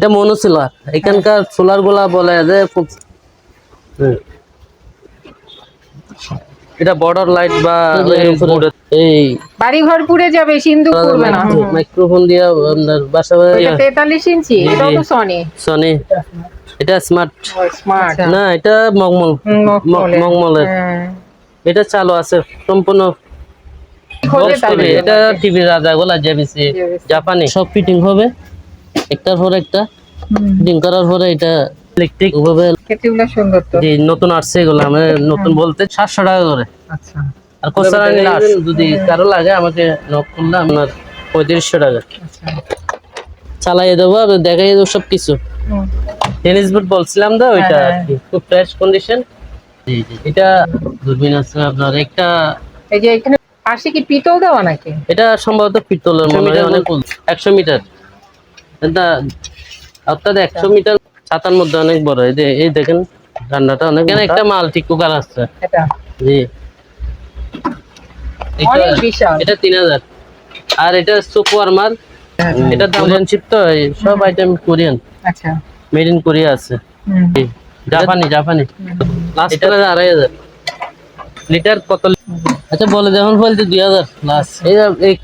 এটা মনো সোলার এখানকার সোলারগুলা বলে যে খুব এটা বর্ডার লাইট বা এই বাড়ি ঘর পুড়ে যাবে সিন্ধু পুড়বে না। মাইক্রোফোন দিয়ে আপনার বাসা এটা তেতাল্লিশ ইঞ্চি জি, এটাও জি। তো সনি সনি এটা স্মার্ট স্মার্ট না এটা মগমল। ম- মগমলের। এটা চালু আছে সম্পূর্ণ এটা টিভি রাজা গোলা জেবিসি জাপানি। সব ফিটিং হবে। একটার পর একটা ফিটিং করার পরে এটা ইলেকট্রিক ভাবে কেটিগুলো সুন্দর তো। যে নতুন আসছে এগুলো আমি নতুন বলতে সাতশো টাকা করে। আচ্ছা। আর কোসারা নিলে। যদি কারও লাগে আমাকে নক করলে আপনার পঁয়ত্রিশশো টাকা। আচ্ছা। চালাই দেবো আর দেখাই দেবো সব কিছু টেনিস বুট বলছিলাম দা ওইটা হ্যাঁ, আর কি। খুব ফ্রেশ কন্ডিশন জি জি এটা দূরবীন আছে আপনার একটা এই যে এখানে পাশে কি পিতল দেওয়া নাকি? এটা সম্ভবত পিতলের মনে হয় অনেক একশো মিটার। এটা অর্থাৎ একশো মিটার ছাতার মধ্যে অনেক বড়। এই যে এই দেখেন রান্নাটা অনেক একটা মাল্টি কুকার এটা? জি। এটা এটা তিন হাজার। আর এটা সুপ ওয়ার্মার এটা কোরিয়ান চিপ তো সব আইটেম কোরিয়ান আচ্ছা। মেড ইন কোরিয়া আছে। জাপানি জাপানি লাস্ট এটা আড়াই হাজার। লিটার কত আচ্ছা বলে যখন বলতে দুই হাজার। লাস্ট এই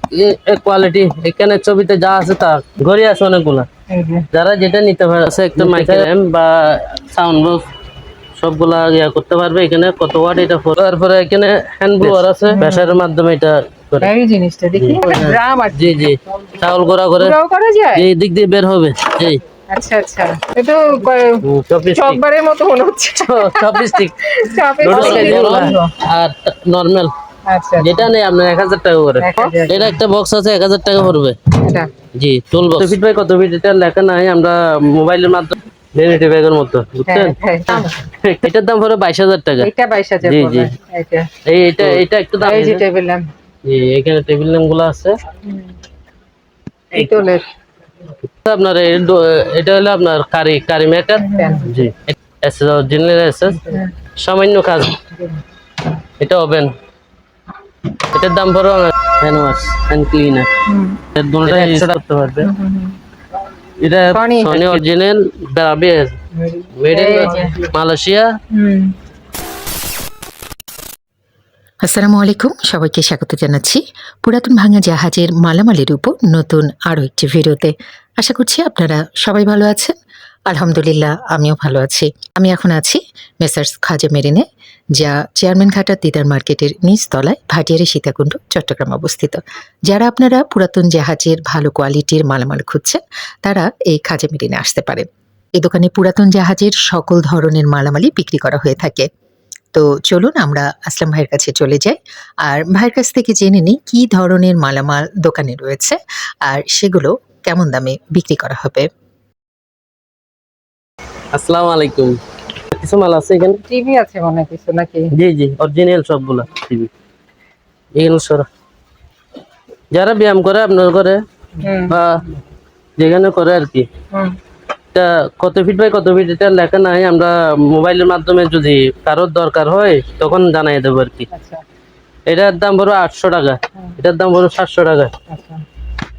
কোয়ালিটি এখানে ছবিতে যা আছে তা ঘড়ি আছে অনেকগুলা। যারা যেটা নিতে পারে একটা মাইক্রো এম বা সাউন্ড বক্স সবগুলা ইয়া করতে পারবে এখানে কত ওয়াট এটা তারপরে এখানে হ্যান্ড ব্লোয়ার আছে। প্রেসারের মাধ্যমে এটা করে। জিনিসটা দেখি। জি জি। চাউল গোড়া করে। এই দিক দিয়ে বের হবে। এই। আচ্ছা আচ্ছা। এটা চকবারের মতো মনে হচ্ছে। আর নর্মাল আচ্ছা যেটা নেই আপনার এক হাজার টাকা করে। এটা একটা বক্স আছে এক হাজার টাকা পড়বে। জি টুল বক্স ফিট বাই কত? ফিট এটা লেখা নাই আমরা মোবাইলের মাধ্যমে ভ্যানিটি ব্যাগের মতো বুঝছেন? হ্যাঁ, হ্যাঁ। এটার দাম পড়বে বাইশ হাজার টাকা। এটা বাইশ হাজার জি, জি। এই এটা এটা একটু দাম টেবিল ল্যাম্প জি এখানে টেবিল ল্যাম্পগুলো আছে। আপনার এটা হলো আপনার কারি কারি মেকার জি। এসএস অরিজিনাল এসএস সামান্য কাজ। এটা ওভেন। এটার দাম পড়বে হ্যান্ড ওয়াশ হ্যান্ড ক্লিনার দুটোটা করতে পারবে। এটা সনি অরিজিনাল বেরাবিস মেড ইন মালয়েশিয়া আসসালামু আলাইকুম, সবাইকে স্বাগত জানাচ্ছি। পুরাতন ভাঙা জাহাজের মালামালের উপর নতুন আরও একটি ভিডিওতে। আশা করছি আপনারা সবাই ভালো আছেন। আলহামদুলিল্লাহ, আমিও ভালো আছি। আমি এখন আছি মেসার্স খাজা মেরিনে, যা চেয়ারম্যান ঘাটার দিদার মার্কেটের তলায় ভাটিয়ারি সীতাকুণ্ড, চট্টগ্রাম অবস্থিত। যারা আপনারা পুরাতন জাহাজের ভালো কোয়ালিটির মালামাল খুঁজছেন, তারা এই খাজা মেরিনে আসতে পারেন। এই দোকানে পুরাতন জাহাজের সকল ধরনের মালামালই বিক্রি করা হয়ে থাকে। তো চলুন আমরা আসলাম ভাইয়ের কাছে চলে যাই। আর ভাইয়ের কাছ থেকে জেনে নিই কি ধরনের মালামাল দোকানে রয়েছে আর সেগুলো কেমন দামে বিক্রি করা হবে। আসসালামু আলাইকুম। কিছু মাল আছে এখানে? টিভি আছে মনে কিছু নাকি? জি জি অরিজিনাল সবগুলো টিভি। এগুলো সরা যারা ব্যায়াম করে আপনার করে হুম। বা যেখানে করে আর কি। হুম। এটা কত ফিট বাই কত ফিট এটা লেখা নাই। আমরা মোবাইলের মাধ্যমে যদি কারোর দরকার হয় তখন জানাই দেবো আর কি। আচ্ছা। এটার দাম পড়বে আটশো টাকা। এটার দাম পড়বে সাতশো টাকা। আচ্ছা।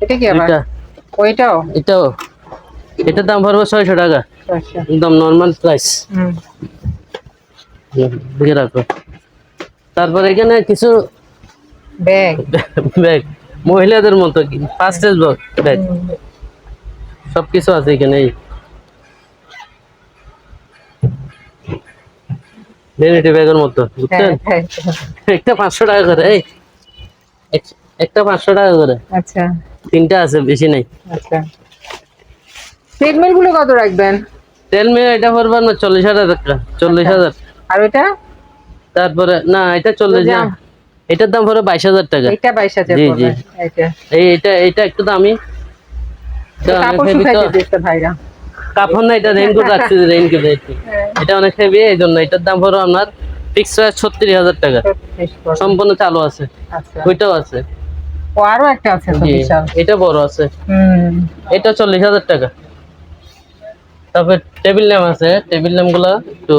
এটা কি এটা। ওইটাও? এটাও। এটার দাম পড়বে ছয়শো টাকা। আচ্ছা। একদম নর্মাল প্রাইস হুম। দিকে রাখো। তারপর এখানে কিছু ব্যাগ। ব্যাগ। মহিলাদের মতো কি? ফার্স্ট ব্যাগ সবকিছু আছে এখানে। এই ভ্যানিটি ব্যাগের মতো বুঝছেন? হ্যাঁ হ্যাঁ। একটা পাঁচশো টাকা করে এই একটা পাঁচশো টাকা করে। আচ্ছা। তিনটা আছে বেশি নাই। আচ্ছা। ট্রিটমেন্টগুলো কত রাখবেন? তেল মেয়ে এটা পড়বে না চল্লিশ হাজার টাকা চল্লিশ হাজার। আর ওইটা? তারপরে না এটা চল্লিশ দাম? এটার দাম পড়বে বাইশ হাজার টাকা। এটা বাইশ হাজার জি, জি। এটা এটা একটু দামি। কাপড় শুকাইতে দিচ্ছে ভাইরা। কাপড় না এটা রেইনকোট রাখছি রেইনকোট এটা অনেক হেভি এই জন্য এটার দাম পড়বে আপনার ফিক্স প্রাইস ছত্রিশ হাজার টাকা। সম্পূর্ণ চালু আছে। আচ্ছা। ওইটাও আছে। আরও একটা আছে এটা বড় আছে। এটা চল্লিশ হাজার টাকা। তারপর টেবিল ল্যাম্প আছে। টেবিল ল্যাম্পগুলা একটু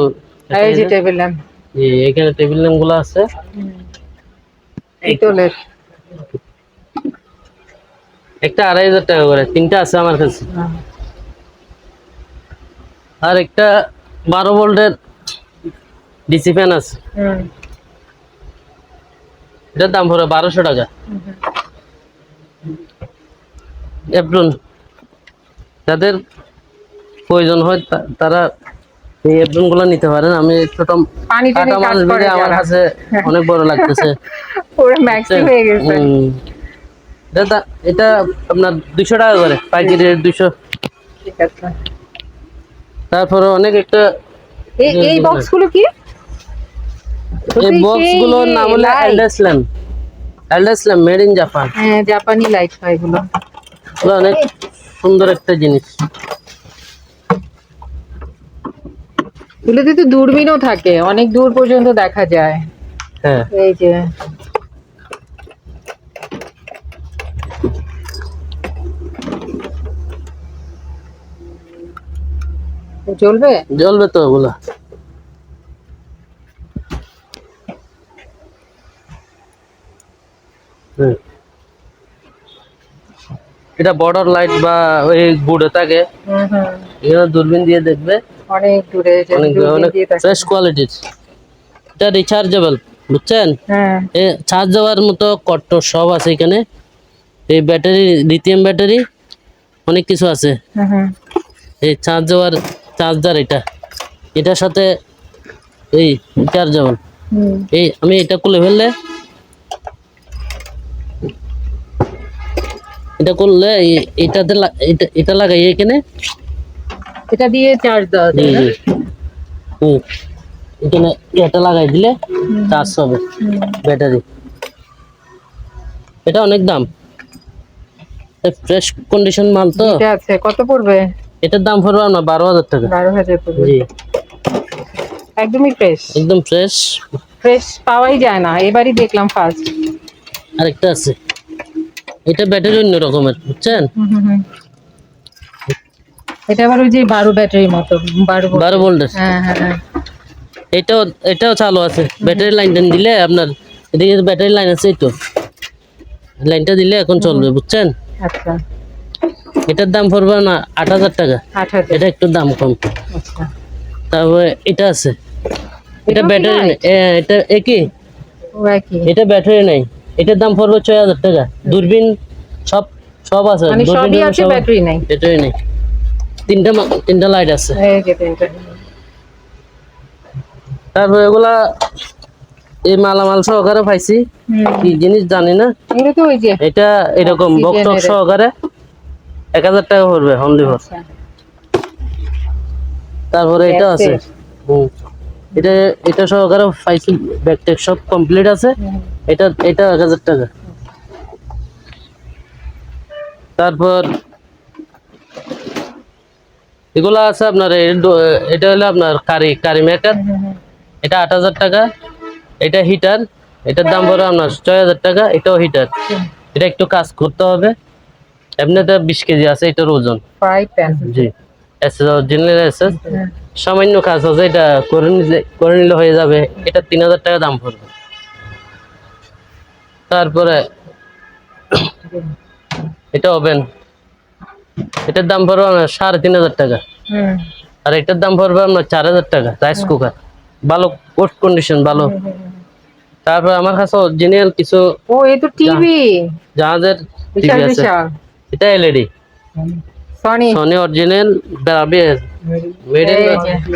এই যে টেবিল ল্যাম্প জি এখানে টেবিল ল্যাম্পগুলা আছে। পিতলের একটা আড়াই হাজার টাকা করে। তিনটা আছে আমার কাছে। আর একটা বারো ভোল্টের ডিসি ফ্যান আছে। এটার দাম পড়বে বারোশো টাকা। এপ্রুন। যাদের প্রয়োজন হয় তারা এই এপ্রুনগুলো নিতে পারেন। আমি ছোট কাটা আমার। কাছে অনেক বড় লাগতেছে। এটা আপনার দুশো টাকা করে। পাইকারি রেট দুশো ঠিক আছে। তারপরে অনেক একটা এই এই বক্সগুলো কি? এই সেই- বক্সগুলোর নাম হলো light। এলডাসল্যাম এলডাসল্যাম মেড ইন জাপান হ্যাঁ জাপানি লাইট এগুলো অনেক সুন্দর একটা জিনিস। এগুলোতে তো দূরবীনও থাকে অনেক দূর পর্যন্ত দেখা যায়। হ্যাঁ। এই যে চলবে জ্বলবে তো ওগুলা। এটা বর্ডার লাইট বা ওই বুড়ে থাকে। এখানে দূরবীন দিয়ে দেখবে। অনেক দূরে অনেক। ফ্রেশ কোয়ালিটির এটা রিচার্জেবল বুঝছেন? হ্যাঁ। এ চার্জ দেওয়ার মতো কট্ট সব আছে এখানে। এই ব্যাটারি লিথিয়াম ব্যাটারি অনেক কিছু আছে। এই চার্জ দেওয়ার চার্জার এটা। এটার সাথে এই চার্জেবল। এই আমি এটা খুলে ফেললে এটা করলে এটাতে এটা লাগাই এখানে। এটা দিয়ে চার্জ দেওয়া যায়। এখানে এটা লাগাই দিলে চার্জ হবে। ব্যাটারি। এটা অনেক দাম। ফ্রেশ কন্ডিশন মাল তো। এটা আছে। কত পড়বে? এটার দাম পড়বে আপনার বারো হাজার টাকা। বারো হাজার জি। একদমই ফ্রেশ একদম ফ্রেশ ফ্রেশ পাওয়াই যায় না। এবারই দেখলাম ফার্স্ট আরেকটা আছে। এটা ব্যাটারি অন্য রকমের বুঝছেন? এটা আবার ওই যে বারো ব্যাটারির মতো বারো। বারো ভোল্টের হ্যাঁ হ্যাঁ হ্যাঁ। এটাও এটাও চালু আছে। ব্যাটারি লাইন লাইনটা দিলে আপনার এদিকে ব্যাটারি লাইন আছে এই তো। লাইনটা দিলে এখন চলবে বুঝছেন? আচ্ছা। এটার দাম পড়বে না আট হাজার টাকা। এটা একটু দাম কম। আচ্ছা। তারপরে এটা আছে। এটা ব্যাটারি? এটা একই? এটা ব্যাটারি নাই। এটার দাম পড়বে ছয় হাজার টাকা। দূরবীন সব সব আছে। মানে ব্যাটারি নাই। ব্যাটারি নেই। তিনটা তিনটা লাইট আছে। তারপরে এগুলা এই মালামাল সহকারে পাইছি। কি জিনিস জানি না। এটা এরকম এর- সহকারে। এক হাজার টাকা পড়বে অনলি ফর আচ্ছা। তারপরে এটা আছে। এটা এটা সহকারে পাইছি ব্যাকটেক সব কমপ্লিট আছে। এটা এটা এক হাজার টাকা। তারপর এগুলা আছে আপনার এটা হলো আপনার কারি কারি মেকার হুম, হুম। এটা আট হাজার টাকা। এটা হিটার এটার দাম পড়ে আপনার ছয় হাজার টাকা। এটাও হিটার এটা একটু কাজ করতে হবে। এমনিতে বিশ কেজি আছে এটার ওজন। ফ্রাই প্যান জি। SS SS. হ্যাঁ। সামান্য কাজ আছে এটা করে নিলে করে নিলে হয়ে যাবে। এটা তিন হাজার টাকা দাম পড়বে। তারপরে এটা ওভেন এটার দাম পড়বে আপনার সাড়ে তিন হাজার টাকা। আর এটার দাম পড়বে আপনার চার হাজার টাকা রাইস কুকার ভালো কোট কন্ডিশন ভালো। তারপর আমার কাছে অরিজিনাল কিছু ও এই তো টিভি জাহাজের টিভি আছে। এটা LED Sony Sony original Bravia made in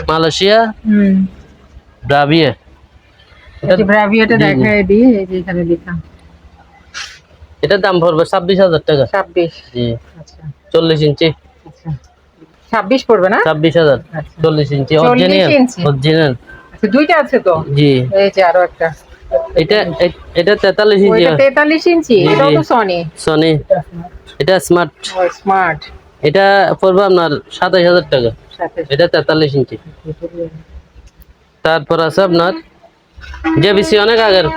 Malaysia hmm Bravia এই যে ব্রাভিয়াটা দেখায় দিই এই যে এখানে লেখা এটার দাম পড়বে ছাব্বিশ হাজার টাকা। ছাব্বিশ। জি। আচ্ছা। চল্লিশ ইঞ্চি। আচ্ছা। ছাব্বিশ পড়বে না? ছাব্বিশ হাজার। আচ্ছা। চল্লিশ ইঞ্চি। 40 অরিজিনাল অরিজিনাল আচ্ছা দুইটা আছে তো? জি। এই যে আরও একটা। এটা এটা তেতাল্লিশ ইঞ্চি। ওইটা তেতাল্লিশ ইঞ্চি? এটাও তো সনি সনি এটা স্মার্ট স্মার্ট এটা পড়বে আপনার সাতাশ হাজার টাকা। এটা তেতাল্লিশ ইঞ্চি। তারপর আছে আপনার জেবিসি অনেক আগের।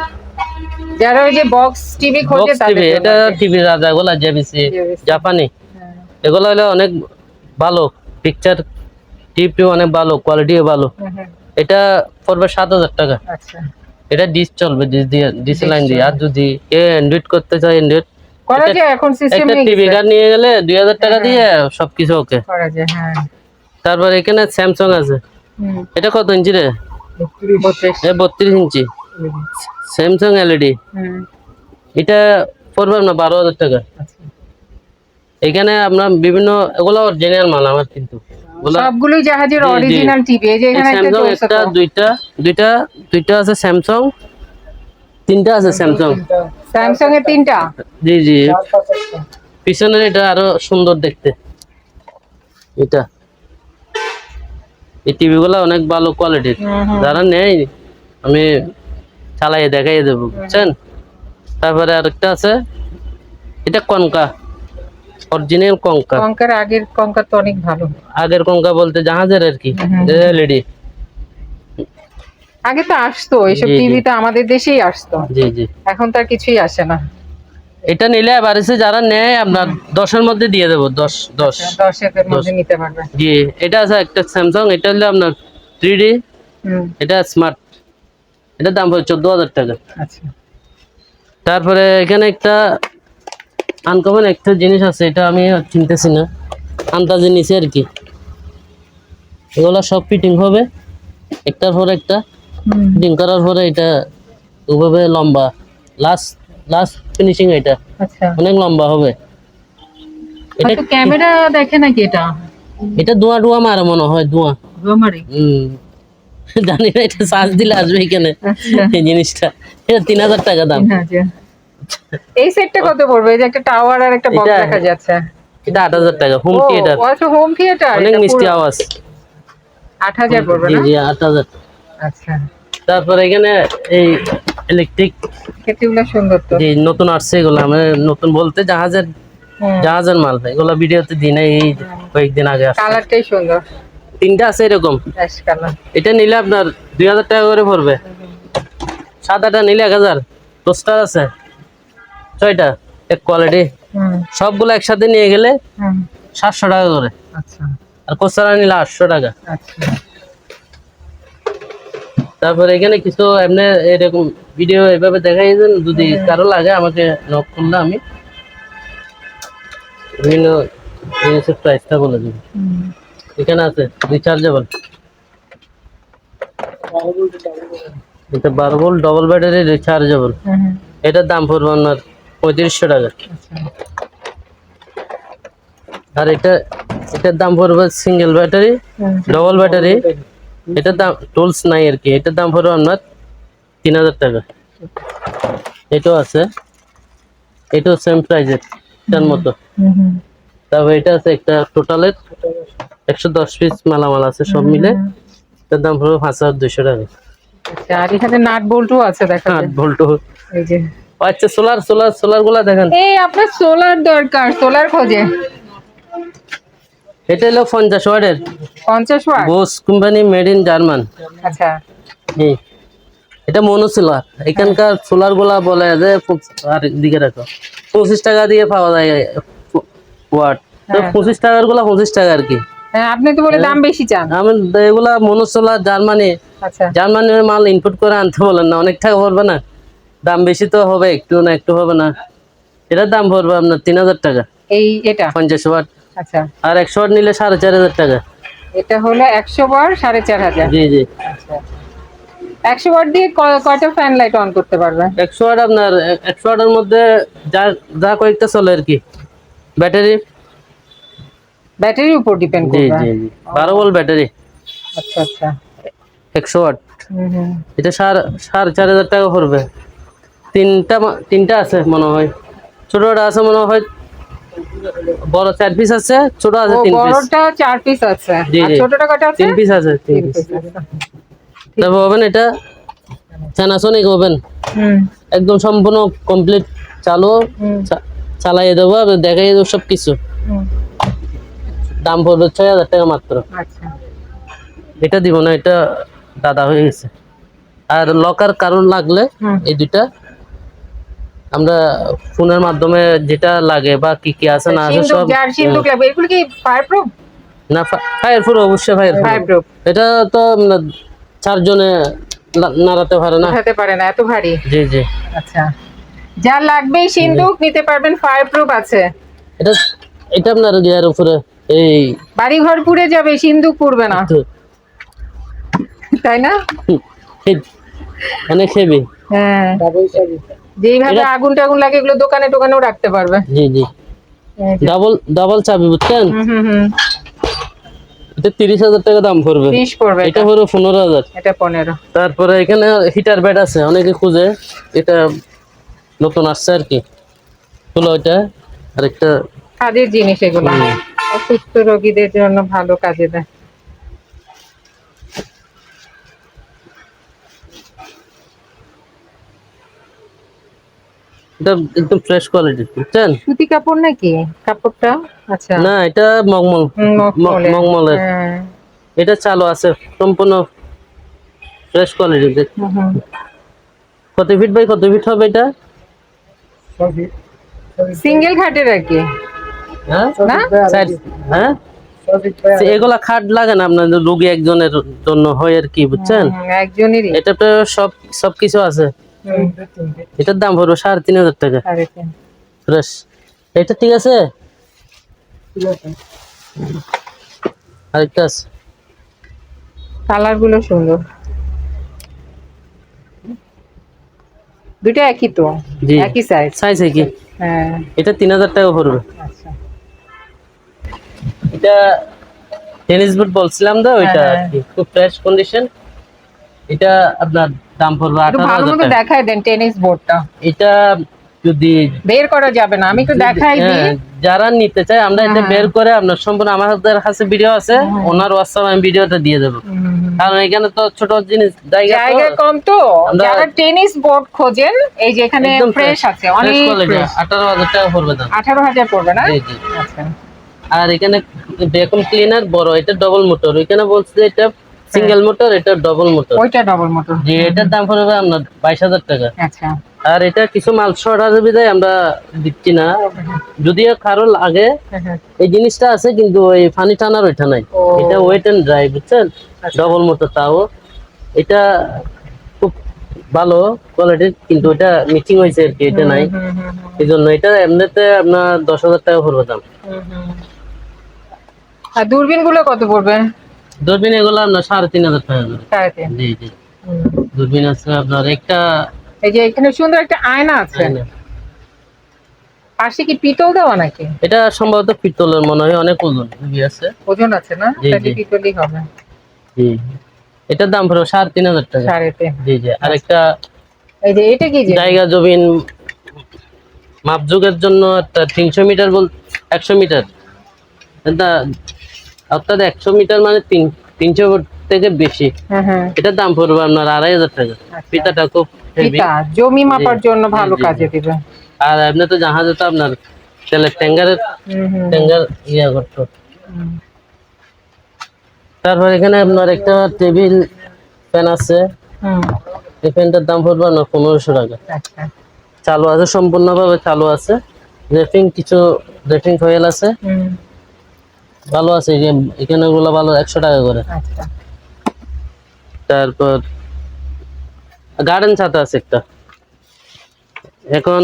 যারা ওই যে বক্স টিভি খোঁজে টিভি এটা টিভি রাজা এগুলা জেবিসি জাপানি। এগুলো হলো অনেক ভালো। পিকচার টিপটি অনেক ভালো কোয়ালিটিও ভালো। এটা পড়বে সাত হাজার টাকা। আচ্ছা। এটা ডিস চলবে ডিস দিয়ে ডিস লাইন দিয়ে। আর যদি এ অ্যান্ড্রয়েড করতে চায় অ্যান্ড্রয়েড করা যায় এখন সিস্টেম একটা টিভি কার্ড নিয়ে গেলে দুই হাজার টাকা দিয়ে সবকিছু ওকে। করা যায় হ্যাঁ। তারপর এখানে স্যামসাং আছে। এটা কত ইঞ্চি রে? বত্রিশ এ বত্রিশ ইঞ্চি স্যামসাং এলইডি এটা পড়বে না বারো হাজার টাকা। আচ্ছা। এখানে আপনার বিভিন্ন এগুলো অরিজিনাল মাল আমার কিন্তু। সবগুলোই জাহাজের। অরিজিনাল টিভি এই যে এখানে একটা। দুইটা দুইটা দুইটা আছে স্যামসাং তিনটা আছে স্যামসাং স্যামসাং এর তিনটা? জি জি। পিছনের এটা আরও সুন্দর দেখতে। এটা। এই টিভি গুলা অনেক ভালো কোয়ালিটির যারা নেই আমি চালাই দেখাই দেবো বুঝছেন? তারপরে আরেকটা আছে। এটা কনকা অরিজিনাল কঙ্কা কঙ্কার আগের কঙ্কা তো অনেক ভালো। আগের কঙ্কা বলতে জাহাজের আর কি এলইডি আগে তো আসতো এইসব জি, জি। টিভি তো আমাদের দেশেই আসতো। জি জি। এখন তো আর কিছুই আসে না। এটা নিলে বাড়িতে যারা নেয় আপনার দশের মধ্যে দিয়ে দেবো দশ দশ। দর্শকের মধ্যে নিতে পারবে। জি এটা আছে একটা স্যামসাং এটা হলো আপনার থ্রি ডি এটা স্মার্ট এটার দাম পড়ে চোদ্দ হাজার টাকা। আচ্ছা। তারপরে এখানে একটা আনকমন একটা জিনিস আছে এটা আমি চিনতেছি না। আন্দাজে নিচে আর কি। এগুলো সব ফিটিং হবে। একটার পর একটা। ফিটিং করার পরে এটা ওভাবে লম্বা। লাস্ট লাস্ট ফিনিশিং এটা। আচ্ছা। অনেক লম্বা হবে। এটা ক্যামেরা দেখে নাকি এটা? এটা ধোঁয়া ধোঁয়া মারে মনে হয় ধোঁয়া। রোমারি হম। জানি না এটা চার্জ দিলে আসবে এখানে। আচ্ছা। এই জিনিসটা। এটা তিন হাজার টাকা দাম। এই সেটটা কত পড়বে? এই যে একটা টাওয়ার আর একটা বক্স দেখা যাচ্ছে। এটা আট হাজার টাকা হোম থিয়েটার আচ্ছা হোম থিয়েটার অনেক মিষ্টি আওয়াজ। আট হাজার পড়বে জি না? জি আট হাজার। আচ্ছা। তারপর এখানে এই ইলেকট্রিক সুন্দর তো। যে নতুন আসছে এগুলো আমি নতুন বলতে জাহাজের জাহাজের মাল এগুলো ভিডিওতে দিই না এই কয়েকদিন আগে আসছে। কালারটাই সুন্দর। তিনটা আছে এরকম। এটা নিলে আপনার দুই হাজার টাকা করে পড়বে। সাদাটা নিলে এক হাজার। দশটা আছে। ছয়টা এক কোয়ালিটি সবগুলো একসাথে নিয়ে গেলে সাতশো টাকা করে। আচ্ছা। আর কোচারা নিলে আটশো টাকা। আচ্ছা। তারপর এখানে কিছু এমনি এরকম ভিডিও এভাবে দেখাই দেন যদি কারও লাগে আমাকে নক করলে আমি বিভিন্ন জিনিসের প্রাইসটা বলে দেবো। এখানে আছে রিচার্জেবল এটা বারো ভোল্ট ডবল ব্যাটারি রিচার্জেবল এটার দাম পড়বে আপনার পঁয়ত্রিশশো টাকা। আচ্ছা। আর এটা এটার দাম পড়বে সিঙ্গেল ব্যাটারি ডবল ব্যাটারি এটার দাম টুলস নাই আর কি এটার দাম পড়বে আপনার তিন হাজার টাকা। এটাও আছে। এটাও সেম প্রাইজের এটার মতো। তারপর এটা আছে একটা টোটালের একশো দশ পিস মালামাল আছে সব মিলে। এটার দাম পড়বে পাঁচ হাজার দুশো টাকা। আচ্ছা আর এখানে নাট বল্টু আছে দেখা আট যায় এই যে। আচ্ছা সোলার সোলার সোলারগুলা দেখেন। এই আপনার সোলার দরকার সোলার খোঁজে এটা হলো পঞ্চাশ ওয়ার্ডের। পঞ্চাশ watt Bose company made in German আচ্ছা। এই এটা মনো সোলার এখানকার সোলারগুলা বলে যে আর দিকে রাখো। পঁচিশ টাকা দিয়ে পাওয়া যায় ওয়াট তো হ্যাঁ। পঁচিশ টাকারগুলা পঁচিশ টাকা আর কি। হ্যাঁ আপনি তো বলে দাম বেশি চান। আমি এগুলা মনো সোলার জার্মানি। আচ্ছা। জার্মানির মাল ইনপুট করে আনতে বলেন না। অনেক টাকা পড়বে না। দাম বেশি তো হবে একটু না একটু হবে না। এটার দাম পড়বে আপনার তিন হাজার টাকা। এই এটা? পঞ্চাশ ওয়াট আচ্ছা। আর একশো ওয়াট নিলে সাড়ে চার হাজার টাকা। এটা হলো একশো বার সাড়ে চার হাজার। জি জি। আচ্ছা। একশো ওয়াট দিয়ে কয়টা ফ্যান লাইট অন করতে পারবে? একশো ওয়াট আপনার একশো ওয়াটের মধ্যে যা যা কয়েকটা চলে আর কি। ব্যাটারি? ব্যাটারির উপর ডিপেন্ড করবে। জি জি। বারো বল ব্যাটারি আচ্ছা আচ্ছা। একশো ওয়াট এটা সাড়ে সাড়ে চার হাজার টাকা পড়বে। তিনটা তিনটা আছে মনে হয়। ছোটটা আছে মনে হয় বড় চার পিস আছে ছোট আছে তিন পিস বড়টা চার পিস আছে। আর ছোটটা কটা আছে? তিন পিস আছে তিন পিস আছে। হবেন এটা হবেন হুম। একদম সম্পূর্ণ কমপ্লিট চালু চালাই দেবো দেখাই দেবো সব কিছু দাম পড়বে ছয় হাজার টাকা মাত্র। আচ্ছা। এটা দিব না এটা দাদা হয়ে গেছে। আর লকার কারণ লাগলে এই দুইটা আমরা ফোনের মাধ্যমে যেটা লাগে বা কি কি আছে না আছে সব সিন্দুক লাগবে। এগুলো কি না অবশ্যই এটা তো চারজনে নাড়াতে পারে না। উঠাতে পারে না এত ভারী। জি জি। আচ্ছা। যা লাগবে সিন্দুক নিতে পারবেন ফায়ার প্রুফ আছে। এটা এটা আপনার গিয়ার উপরে এই বাড়ি ঘর পুড়ে যাবে সিন্ধুক পুড়বে না। তাই না? অনেক হেভি হ্যাঁ। যেইভাবে আগুন টাগুন লাগে এগুলো দোকানে টোকানেও রাখতে পারবে। জি জি। ডাবল ডাবল চাবি বুঝছেন? হুম হুম এটা তিরিশ হাজার টাকা দাম পড়বে। ত্রিশ পড়বে এটা হলো তারপরে এখানে হিটার বেড আছে অনেকে খুঁজে। এটা নতুন আসছে আর কি। হলো এটা আরেকটা। কাজের জিনিস এগুলো। অসুস্থ রোগীদের জন্য ভালো কাজে দেয়। এটা একদম ফ্রেশ কোয়ালিটি বুঝছেন? সুতি কাপড় নাকি? কাপড়টা? আচ্ছা। না এটা মগমল। মগমলের হ্যাঁ। এটা চালু আছে সম্পূর্ণ ফ্রেশ কোয়ালিটি। কত ফিট বাই কত ফিট হবে এটা? সিঙ্গেল খাটের আর কি? হ্যাঁ? হ্যাঁ? এগুলা খাট লাগে না আপনার রোগী একজনের জন্য হয় আর কি বুঝছেন? একজনেরই। এটা তো সব সব কিছু আছে। এটার দাম পড়বে সাড়ে তিন হাজার টাকা। ফ্রেশ। এটা ঠিক আছে? আরেকটা আছে। কালারগুলো সুন্দর। দুটো একই তো? একই সাইজ সাইজ কি হ্যাঁ। এটা তিন হাজার টাকা পড়বে। আচ্ছা। এটা টেনিস বুট বলছিলাম তো ওইটা হ্যাঁ। কি। খুব ফ্রেশ কন্ডিশন এটা আপনার দাম পড়বে আঠারো ভালো মতো দেখাই দেন টেনিস বোর্ডটা। এটা যদি বের করা যাবে না আমি একটু দেখাই দিই। হ্যাঁ, যারা নিতে চায় আমরা এটা হ্যাঁ। বের করে আপনার সম্পূর্ণ আমাদের কাছে ভিডিও আছে ওনার হোয়াটসঅ্যাপ আমি ভিডিওটা দিয়ে দেবো। কারণ এখানে তো ছোট জিনিস জায়গা জায়গা কম তো। যারা টেনিস বোর্ড খোঁজেন এই যে এখানে ফ্রেশ আছে অনেক। আঠারো হাজার টাকা পড়বে দাম। আঠারো হাজার পড়বে না? জি জি। আচ্ছা। আর এখানে ভ্যাকুম ক্লিনার বড় এটা ডবল মোটর এখানে বলছে এটা সিঙ্গেল মোটর এটা ডবল মোটর ওইটা ডবল মোটর যে এটার দাম পড়বে আপনার বাইশ হাজার টাকা। আচ্ছা। আর এটা কিছু মাল শর্ট আছে বিধায় আমরা দিচ্ছি না। যদিও কারও লাগে হ্যাঁ, হ্যাঁ। এই জিনিসটা আছে কিন্তু ওই ফানি টানার ওইটা নাই। এটা ওয়েট এন্ড ড্রাই বুঝছেন? আচ্ছা। ডবল মোটর তাও। এটা খুব ভালো কোয়ালিটির কিন্তু এটা মিক্সিং হয়েছে আর কি এটা নাই। এই জন্য এটা এমনিতে আপনার দশ হাজার টাকা পড়বে দাম। আর দূরবীনগুলো কত পড়বে? দূরবীন এগুলো আপনার সাড়ে তিন হাজার টাকা করে। সাড়ে তিন। জি জি। দূরবীন আছে আপনার একটা এই যে এখানে সুন্দর একটা আয়না আছে। পাশে কি পিতল দেওয়া নাকি? এটা সম্ভবত পিতলের মনে হয় অনেক ওজন আছে। ওজন আছে না। পিতলই হবে? জি। এটার দাম পড়বে সাড়ে তিন হাজার টাকা। সাড়ে তিন। জি জি। আরেকটা এই যে এটা কি জায়গা জমিন মাপযোগের জন্য একটা তিনশো মিটার বল একশো মিটার। এটা অর্থাৎ একশো মিটার মানে তিন তিনশো ফুট থেকে বেশি। হ্যাঁ হ্যাঁ। এটার দাম পড়বে আপনার আড়াই হাজার টাকা। পিতাটা খুব জমি মাপার জন্য ভালো। কাজে দিবে। আর এমনি তো জাহাজে তো আপনার তেলের ট্যাঙ্গারের ট্যাঙ্গার ইয়ে করতো। তারপর এখানে আপনার একটা টেবিল ফ্যান আছে। এই ফ্যানটার দাম পড়বে আপনার পনেরোশো টাকা। আচ্ছা। চালু আছে সম্পূর্ণভাবে চালু আছে। রেফিং কিছু রেফিং কয়েল আছে। ভালো আছে এখানে গুলো ভালো একশো টাকা করে। আচ্ছা। তারপর গার্ডেন ছাতা আছে একটা। এখন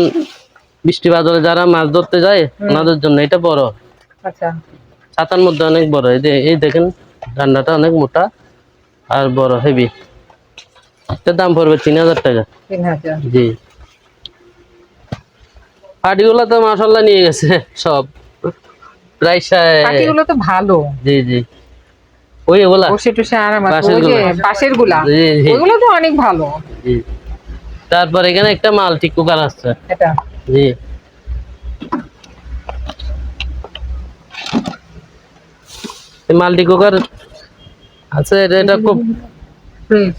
বৃষ্টি বাদলে যারা মাছ ধরতে যায় ওনাদের জন্য এটা বড়। আচ্ছা। ছাতার মধ্যে অনেক বড় এই যে এই দেখেন ডান্ডাটা অনেক মোটা আর বড় হেভি এটার দাম পড়বে তিন হাজার টাকা। জি। পাটিগুলো তো মাসাল্লাহ নিয়ে গেছে সব। প্রায় পাখিগুলো তো ভালো। জি জি। ওই ওগুলা। বসে টসে আরাম আছে। পাশেরগুলা। পাশেরগুলা। জি জি। তো অনেক ভালো। জি। তারপর এখানে একটা মাল্টি কুকার আছে। এটা। জি। মাল্টি কুকার আছে এটা এটা খুব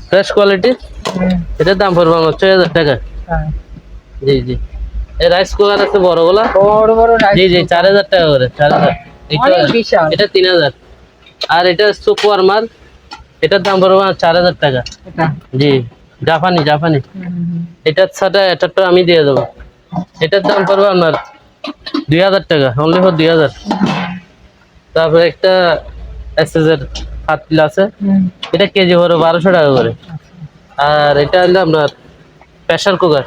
ফ্রেশ কোয়ালিটি এটার দাম পড়বে আমার ছয় হাজার টাকা। হ্যাঁ। জি জি। এই রাইস কুকার আছে বড় বড় rice জি জি চার হাজার টাকা করে চার হাজার। এটা- তিন হাজার। আর এটা সুপ ওয়ার্মার এটার দাম পড়বে চার হাজার টাকা। জি জাপানি জাপানি। এটার সাথে এটারটা আমি দিয়ে দেবো। এটার দাম পড়বে আপনার দুই হাজার টাকা অনলি ফর দুই হাজার। তারপরে একটা এসএসের পাতিল আছে। এটা কেজি পড়বে বারোশো টাকা করে। আর এটা হলো আপনার প্রেশার কুকার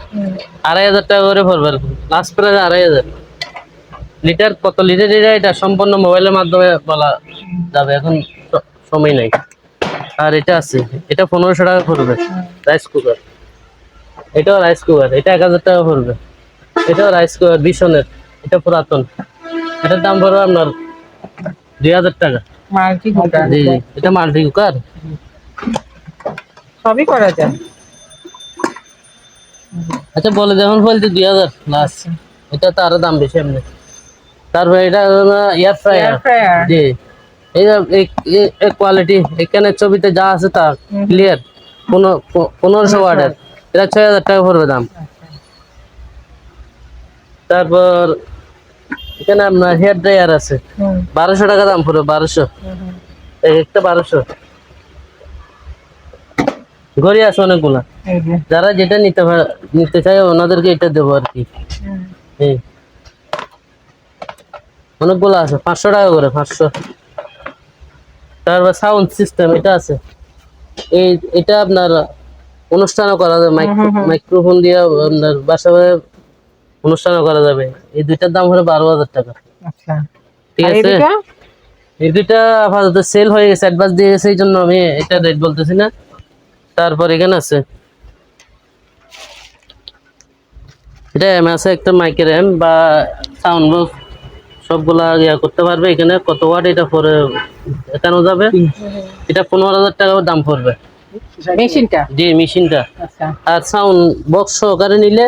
আড়াই হাজার টাকা করে ভরবে লাস্ট প্রাইস আড়াই হাজার। লিটার কত? লিটার লিটার এটা সম্পূর্ণ মোবাইলের মাধ্যমে বলা যাবে। এখন সময় নাই। আর এটা আছে। এটা পনেরোশো টাকা পড়বে রাইস কুকার এটাও রাইস কুকার এটা এক হাজার টাকা পড়বে এটাও রাইস কুকার বিশনের এটা পুরাতন। এটার দাম পড়বে আপনার দুই হাজার টাকা। Multi cooker. জি জি। এটা মাল্টি কুকার। সবই করা যায়। আচ্ছা বলে যখন বলতে দুই হাজার। লাস্ট এটা তো আরও দাম বেশি এমনি। তারপরে এটা এয়ার ফ্রায়ার জি। এই কোয়ালিটি এখানে ছবিতে যা আছে তা ক্লিয়ার পনেরোশো ওয়ার্ডের এটা ছয় হাজার টাকা পড়বে দাম। তারপর এখানে আপনার হেয়ার ড্রায়ার আছে। বারোশো টাকা দাম পড়বে বারোশো। একটা বারোশো। ঘড়ি আছে অনেকগুলা। যারা যেটা নিতে নিতে চায় ওনাদেরকে এটা দেবো আর কি। অনেকগুলো আছে পাঁচশো টাকা করে পাঁচশো। তারপর সাউন্ড সিস্টেম এটা আছে। এই এটা আপনার অনুষ্ঠানও করা যাবে মাইক্রোফোন দিয়ে আপনার বাসায় অনুষ্ঠানও করা যাবে। এই দুইটার দাম হলো বারো হাজার টাকা। আচ্ছা। ঠিক আছে? এই দুইটা আপাতত সেল হয়ে গেছে অ্যাডভান্স দিয়ে গেছে এই জন্য আমি এটা রেট বলতেছি না। তারপর এখানে আছে। এটা এম আছে একটা মাইকের এম বা সাউন্ড বক্স সবগুলা ইয়া করতে পারবে এখানে। কত ওয়াট এটা পরে এখানেও যাবে? এটা পনেরো হাজার টাকা দাম পড়বে। মেশিনটা? জি মেশিনটা। আচ্ছা। আর সাউন্ড বক্স সহকারে নিলে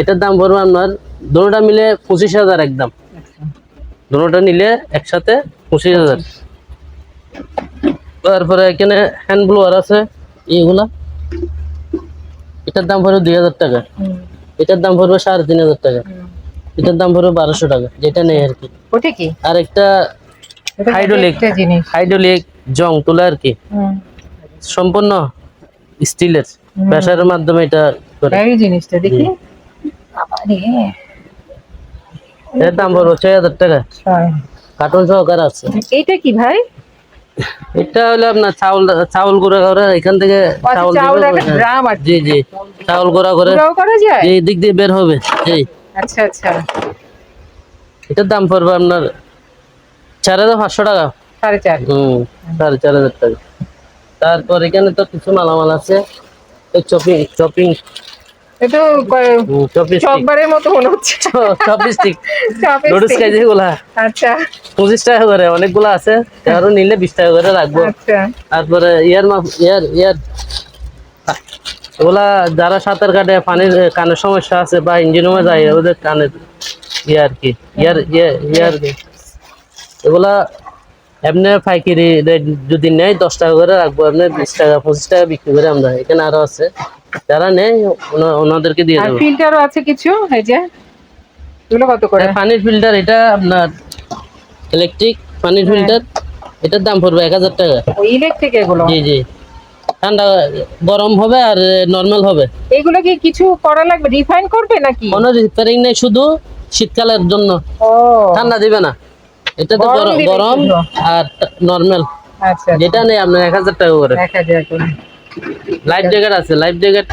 এটার দাম পড়বে আপনার দুটোটা মিলে পঁচিশ হাজার একদম। আচ্ছা। দুটোটা নিলে একসাথে পঁচিশ হাজার। তারপরে এখানে হ্যান্ড ব্লোয়ার আছে। এইগুলা? এটার দাম পড়বে দুই হাজার টাকা। এটার দাম পড়বে সাড়ে তিন হাজার টাকা। এটার দাম পড়বে বারোশো টাকা যেটা নেই আর কি। ওটা কি? আর একটা হাইড্রোলিক হাইড্রোলিক জং তোলা আর কি। সম্পূর্ণ স্টিলের। প্রেসারের মাধ্যমে এটা করে। এই জিনিসটা দেখি। এটার দাম পড়বে ছয় হাজার টাকা। কার্টুন সহকারে আছে। এইটা কি ভাই? এটা হলো আপনার চাউল চাউল গুঁড়া করে এখান থেকে আচ্ছা, চাউল। ড্রাম জি জি চাউল গুঁড়া করে এই দিক দিয়ে বের হবে এই। আচ্ছা আচ্ছা। এটার দাম পড়বে আপনার চার হাজার পাঁচশো টাকা। সাড়ে চার। হুম সাড়ে চার হাজার টাকা। তারপর এখানে তো কিছু মালামাল আছে। চপিং চপিং এটা চকবারের মতো মনে হচ্ছে। চপিস্টিক কেজি গুলা আচ্ছা। পঁচিশ টাকা করে অনেকগুলো আছে। নিলে বিশ টাকা করে রাখব। আচ্ছা। তারপরে ইয়ার মাপ ইয়ার ইয়ার। ওগুলা যারা সাঁতার কাটে পানির কানের সমস্যা আছে বা ইঞ্জিন রুমে যায় ওদের কানের ইয়ে আর কি ইয়ার ইয়ে ইয়ার। এগুলা এমনি পাইকারি রেট যদি নেয় দশ টাকা করে রাখব। এমনি বিশ টাকা পঁচিশ টাকা বিক্রি করে আমরা। এখানে আরও আছে। যারা ওনা- ওনাদেরকে দিয়ে দেবো। ফিল্টারও আছে কিছু? এই যে এগুলো কত করে? পানির ফিল্টার এটা আপনার ইলেকট্রিক পানির ফিল্টার এটার দাম পড়বে এক হাজার টাকা। ওই ইলেকট্রিক এগুলো? জি জি। ঠান্ডা গরম হবে আর নর্মাল হবে। এগুলো কি কিছু করা লাগবে? রিফাইন করবে নাকি? কোনো রিপেয়ারিং নেই শুধু শীতকালের জন্য। ঠান্ডা দিবে না। এটা তো গরম। আর নর্মাল আচ্ছা যেটা নেই আপনার এক হাজার টাকা করে। দেখা যায় করে। লাইফ জ্যাকেট আছে লাইফ জ্যাকেট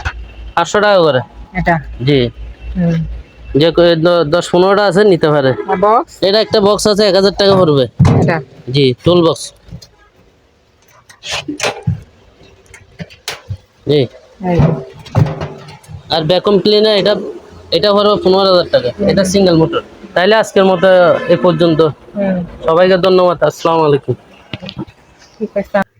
পাঁচশো টাকা করে। এটা? জি। যে দশ পনেরোটা আছে নিতে পারে। বক্স এটা একটা বক্স আছে এক হাজার টাকা পড়বে। এটা? জি টুল বক্স জি। আর ভ্যাকুম ক্লিনার এটা এটা পড়বে পনেরো হাজার টাকা। এটা সিঙ্গেল মোটর তাইলে আজকের মতো এ পর্যন্ত। সবাইকে ধন্যবাদ আসসালামু আলাইকুম। ঠিক আছে।